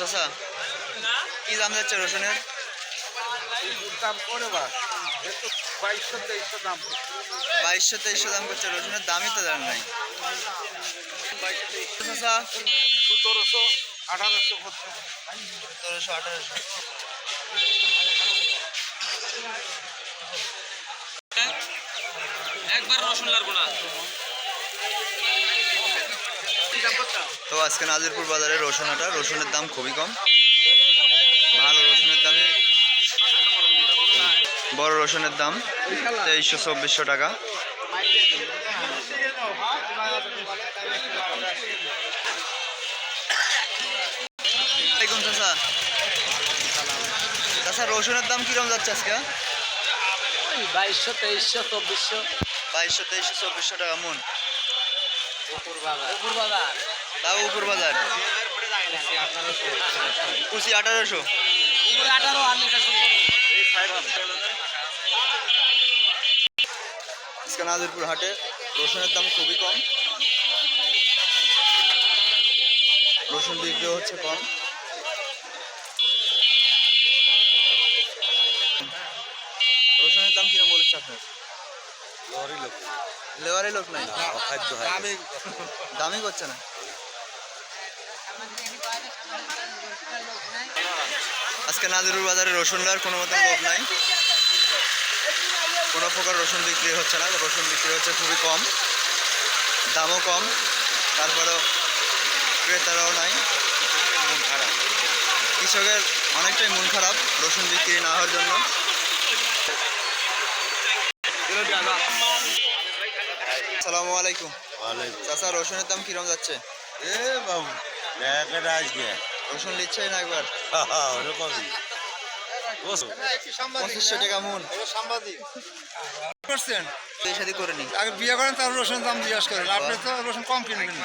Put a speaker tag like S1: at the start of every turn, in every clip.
S1: চাচা কি দাম যাচ্ছে রসুনের?
S2: দাম করে বা বাইশশো তেইশশো দাম
S1: বাইশশো তেইশশো দাম করছে, রসুনের দামই তো জান নাই। চাচা
S2: সতেরোশো আঠারোশো
S1: সতেরোশো আঠারোশো
S3: একবার রসুন লাগবো না।
S1: তো আজকে নাজিরপুর বাজারে রসুন হাটা রসুনের দাম খুবই কম। ভালো রসুনের দামে। বড় রসুনের দাম তেইশশো চব্বিশশো টাকা। রসুনের দাম কীরকম যাচ্ছে আজকে?
S3: বাইশশো তেইশশো চব্বিশশো।
S1: বাইশশো তেইশশো চব্বিশশো টাকা মন।
S3: বাজার। বাজার।
S1: তাও উপর বাজার। কুচি আঠারোশো। নাজিরপুর হাটে রসুনের দাম খুবই কম। রসুন বিক্রি হচ্ছে কম। রসুনের দাম কীরকম বলেছে আপনার? লেবারের লোক নাই? দামই করছে না? আজকে নাজিরুর বাজারে রসুন নেওয়ার কোনো মতো লোক নাই। কোনো প্রকার রসুন বিক্রি হচ্ছে না রসুন বিক্রি হচ্ছে খুবই কম দামও কম তারপরেও ক্রেতারাও নাই। মন খারাপ। কৃষকের অনেকটাই মন খারাপ রসুন বিক্রি না হওয়ার জন্য। সালামু আলাইকুম। চাচা রসুনের দাম কিরম যাচ্ছে?
S2: এ বাবু লেখাটা আজকে।
S1: রসুন নিচ্ছে না একবার
S2: ওরকমই।
S1: পঁচিশশো টাকা মন
S2: করছেন?
S1: সাথে করে নি।
S2: আগে বিয়ে করেন তার রসুন দাম জিজ্ঞাসা করেন। আপনি তো রসুন কম কিনবেন।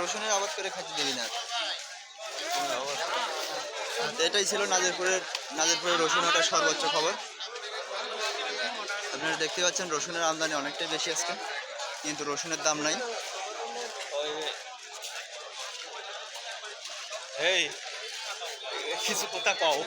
S1: রসুনের আবাদ করে দিবি না। এটাই ছিল নাজিরপুরের নাজিরপুরের রসুন হাটার সর্বোচ্চ খবর। আপনারা দেখতে পাচ্ছেন রসুনের আমদানি অনেকটাই বেশি আজকে কিন্তু রসুনের দাম নাই।
S2: এই কিছু কথা কও।